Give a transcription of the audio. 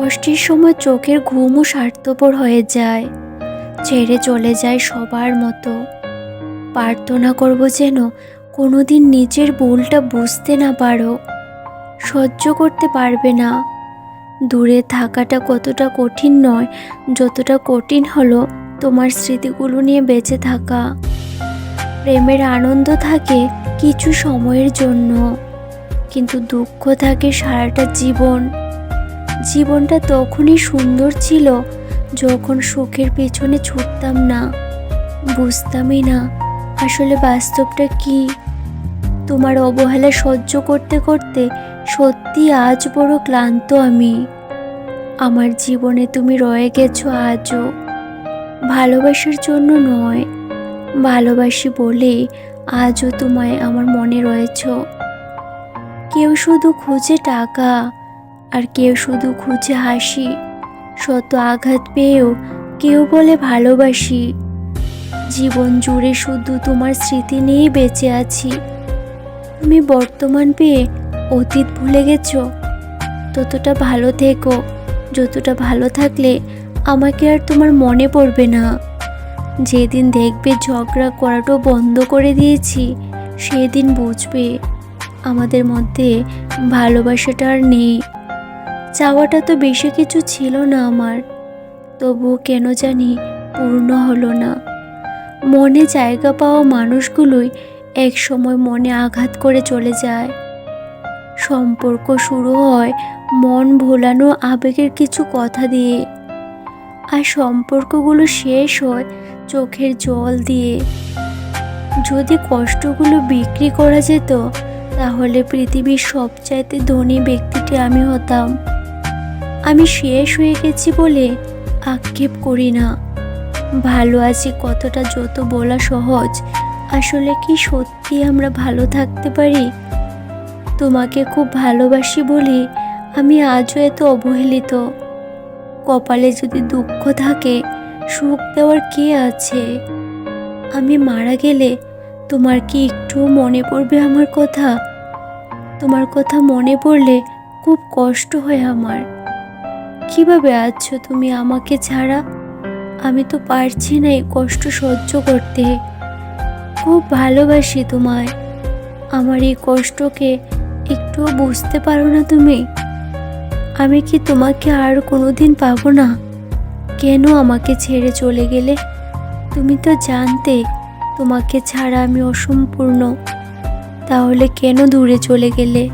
কষ্টের সময় চোখের ঘুমও স্বার্থপর হয়ে যায়। ছেড়ে চলে যায় সবার মতো। প্রার্থনা করব যেন কোনোদিন নিজের ভুলটা বুঝতে না পারো। সহ্য করতে পারবে না। দূরে থাকাটা কতটা কঠিন নয়, যতটা কঠিন হলো তোমার স্মৃতিগুলো নিয়ে বেঁচে থাকা। প্রেমের আনন্দ থাকে কিছু সময়ের জন্য, কিন্তু দুঃখ থাকে সারাটা জীবন। জীবনটা তখনই সুন্দর ছিল যখন সুখের পেছনে ছুটতাম না। বুঝতামই না আসলে বাস্তবটা কি। তোমার অবহেলা সহ্য করতে করতে সত্যি আজ বড় ক্লান্ত আমি। আমার জীবনে তুমি রয়ে গেছো আজও। ভালোবাসার জন্য নয়, ভালোবাসি বলে আজও তোমায় আমার মনে রয়েছ। কেউ শুধু খুঁজে টাকা আর কেউ শুধু খুঁজে হাসি, শত আঘাত পেয়েও কেউ বলে ভালোবাসি। জীবন জুড়ে শুধু তোমার স্মৃতি নিয়েই বেঁচে আছি। তুমি বর্তমান পেয়ে অতীত ভুলে গেছ। ততটা ভালো থেকো, যতটা ভালো থাকলে আমাকে আর তোমার মনে পড়বে না। যেদিন দেখবে ঝগড়া করাটাও বন্ধ করে দিয়েছি, সেদিন বুঝবে আমাদের মধ্যে ভালোবাসাটা আর নেই। চাওয়াটা তো বেশি কিছু ছিল না আমার। তবুও কেন জানি পূর্ণ হলো না। মনে জায়গা পাওয়া মানুষগুলোই এক সময় মনে আঘাত করে চলে যায়। সম্পর্ক শুরু হয় মন ভোলানো আবেগের কিছু কথা দিয়ে। আর সম্পর্কগুলো শেষ হয় চোখের জল দিয়ে। যদি কষ্টগুলো বিক্রি করা যেত, তাহলে পৃথিবীর সবচাইতে ধনী ব্যক্তিটি আমি হতাম। আমি শেষ হয়ে গেছি বলে আক্ষেপ করি না। ভালো আছি কতটা যত বলা সহজ। আসলে কি সত্যি আমরা ভালো থাকতে পারি? তোমাকে খুব ভালোবাসি বলি আমি আজও এত অবহেলিত। কপালে যদি দুঃখ থাকে, সুখ দেওয়ার কে আছে? আমি মারা গেলে তোমার কি একটুও মনে পড়বে আমার কথা? তোমার কথা মনে পড়লে খুব কষ্ট হয় আমার। কীভাবে আছো তুমি আমাকে ছাড়া? আমি তো পারছি না এই কষ্ট সহ্য করতে। খুব ভালোবাসি তোমায়। আমার এই কষ্টকে একটুও বুঝতে পারো না তুমি। আমি কি তোমাকে আর কোনোদিন পাবো না? কেন আমাকে ছেড়ে চলে গেলে? তুমি তো জানতে, তোমাকে ছাড়া আমি অসম্পূর্ণ। তাহলে কেন দূরে চলে গেলে?